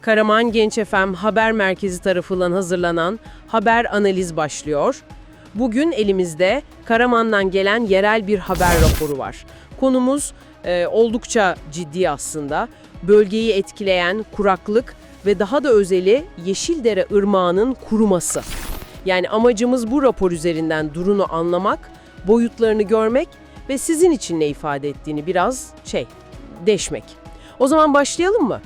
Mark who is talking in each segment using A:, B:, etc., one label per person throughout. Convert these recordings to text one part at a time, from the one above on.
A: Karaman Genç FM Haber Merkezi tarafından hazırlanan haber analiz başlıyor. Bugün elimizde Karaman'dan gelen yerel bir haber raporu var. Konumuz e, oldukça ciddi aslında. Bölgeyi etkileyen kuraklık ve daha da özeli Yeşildere Irmağı'nın kuruması. Yani amacımız bu rapor üzerinden durunu anlamak, boyutlarını görmek ve sizin için ne ifade ettiğini biraz şey, deşmek. O zaman başlayalım mı?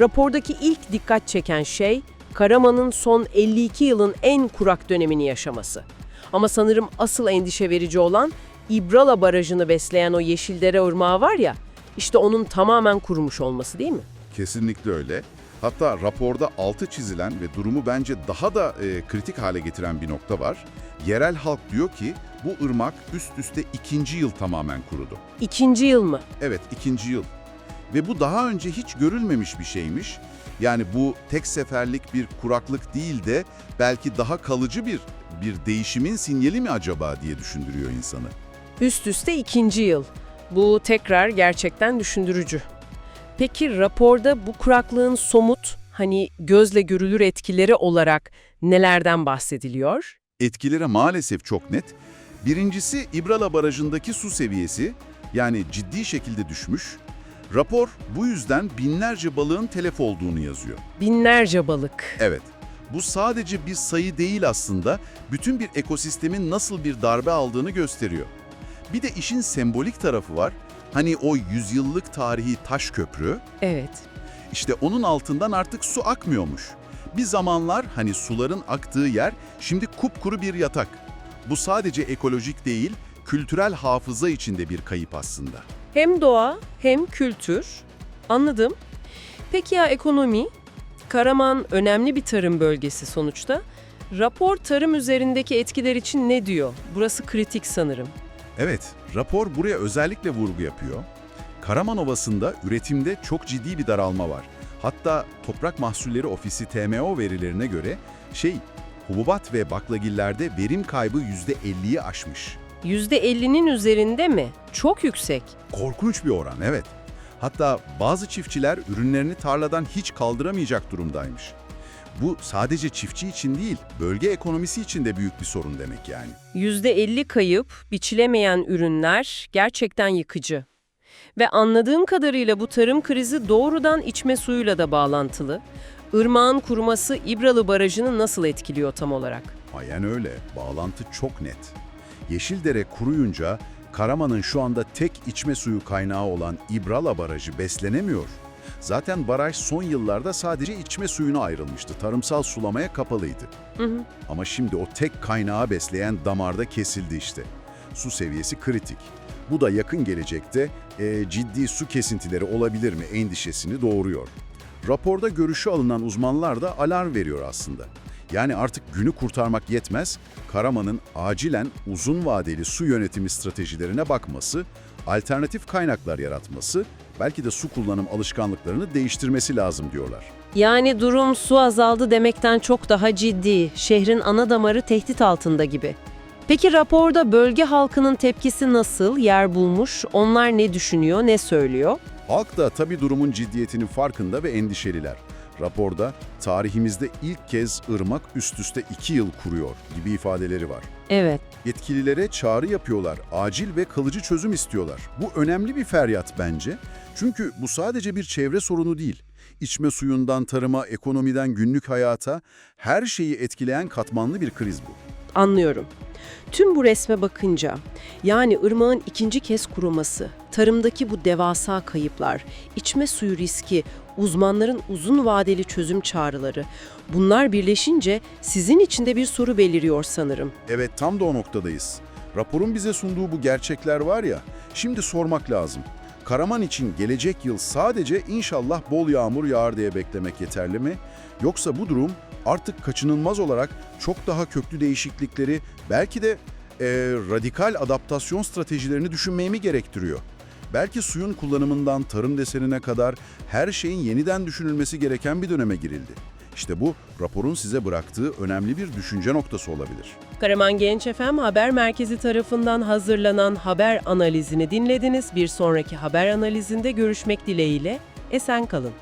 A: Rapordaki ilk dikkat çeken şey Karaman'ın son 52 yılın en kurak dönemini yaşaması. Ama sanırım asıl endişe verici olan İbrala Barajı'nı besleyen o Yeşildere Irmağı var ya, işte onun tamamen kurumuş olması değil mi?
B: Kesinlikle öyle. Hatta raporda altı çizilen ve durumu bence daha da e, kritik hale getiren bir nokta var. Yerel halk diyor ki bu ırmak üst üste ikinci yıl tamamen kurudu.
A: İkinci yıl mı?
B: Evet ikinci yıl. Ve bu daha önce hiç görülmemiş bir şeymiş. Yani bu tek seferlik bir kuraklık değil de belki daha kalıcı bir bir değişimin sinyali mi acaba diye düşündürüyor insanı.
A: Üst üste ikinci yıl. Bu tekrar gerçekten düşündürücü. Peki raporda bu kuraklığın somut, hani gözle görülür etkileri olarak nelerden bahsediliyor?
B: Etkileri maalesef çok net. Birincisi İbrala Barajı'ndaki su seviyesi yani ciddi şekilde düşmüş. Rapor bu yüzden binlerce balığın telef olduğunu yazıyor.
A: Binlerce balık.
B: Evet, bu sadece bir sayı değil aslında, bütün bir ekosistemin nasıl bir darbe aldığını gösteriyor. Bir de işin sembolik tarafı var. Hani o yüzyıllık tarihi taş köprü,
A: Evet.
B: işte onun altından artık su akmıyormuş. Bir zamanlar hani suların aktığı yer şimdi kupkuru bir yatak. Bu sadece ekolojik değil, kültürel hafıza içinde bir kayıp aslında.
A: Hem doğa hem kültür. Anladım. Peki ya ekonomi? Karaman önemli bir tarım bölgesi sonuçta. Rapor tarım üzerindeki etkiler için ne diyor? Burası kritik sanırım.
B: Evet, rapor buraya özellikle vurgu yapıyor. Karaman Ovası'nda üretimde çok ciddi bir daralma var. Hatta Toprak Mahsulleri Ofisi TMO verilerine göre şey, hububat ve baklagillerde verim kaybı %50'yi aşmış.
A: %50'nin üzerinde mi? Çok yüksek.
B: Korkunç bir oran, evet. Hatta bazı çiftçiler ürünlerini tarladan hiç kaldıramayacak durumdaymış. Bu sadece çiftçi için değil, bölge ekonomisi için de büyük bir sorun demek yani.
A: %50 kayıp, biçilemeyen ürünler gerçekten yıkıcı. Ve anladığım kadarıyla bu tarım krizi doğrudan içme suyuyla da bağlantılı. Irmağın kuruması İbralı Barajı'nı nasıl etkiliyor tam olarak?
B: Aynen öyle. Bağlantı çok net. Yeşildere kuruyunca Karaman'ın şu anda tek içme suyu kaynağı olan İbrala Barajı beslenemiyor. Zaten baraj son yıllarda sadece içme suyuna ayrılmıştı. Tarımsal sulamaya kapalıydı.
A: Hı hı.
B: Ama şimdi o tek kaynağı besleyen damarda kesildi işte. Su seviyesi kritik. Bu da yakın gelecekte e, ciddi su kesintileri olabilir mi endişesini doğuruyor. Raporda görüşü alınan uzmanlar da alarm veriyor aslında. Yani artık günü kurtarmak yetmez, Karaman'ın acilen uzun vadeli su yönetimi stratejilerine bakması, alternatif kaynaklar yaratması, belki de su kullanım alışkanlıklarını değiştirmesi lazım diyorlar.
A: Yani durum su azaldı demekten çok daha ciddi. Şehrin ana damarı tehdit altında gibi. Peki raporda bölge halkının tepkisi nasıl yer bulmuş? Onlar ne düşünüyor, ne söylüyor?
B: Halk da tabii durumun ciddiyetinin farkında ve endişeliler. Raporda tarihimizde ilk kez ırmak üst üste iki yıl kuruyor gibi ifadeleri var.
A: Evet.
B: Yetkililere çağrı yapıyorlar, acil ve kalıcı çözüm istiyorlar. Bu önemli bir feryat bence. Çünkü bu sadece bir çevre sorunu değil. İçme suyundan tarıma, ekonomiden günlük hayata her şeyi etkileyen katmanlı bir kriz bu.
A: Anlıyorum. Tüm bu resme bakınca, yani ırmağın ikinci kez kuruması, tarımdaki bu devasa kayıplar, içme suyu riski, uzmanların uzun vadeli çözüm çağrıları, bunlar birleşince sizin içinde bir soru beliriyor sanırım.
B: Evet tam da o noktadayız. Raporun bize sunduğu bu gerçekler var ya, şimdi sormak lazım. Karaman için gelecek yıl sadece inşallah bol yağmur yağar diye beklemek yeterli mi? Yoksa bu durum artık kaçınılmaz olarak çok daha köklü değişiklikleri, belki de eee, radikal adaptasyon stratejilerini düşünmeyi mi gerektiriyor? Belki suyun kullanımından tarım desenine kadar her şeyin yeniden düşünülmesi gereken bir döneme girildi. İşte bu raporun size bıraktığı önemli bir düşünce noktası olabilir.
A: Karaman Genç FM Haber Merkezi tarafından hazırlanan haber analizini dinlediniz. Bir sonraki haber analizinde görüşmek dileğiyle esen kalın.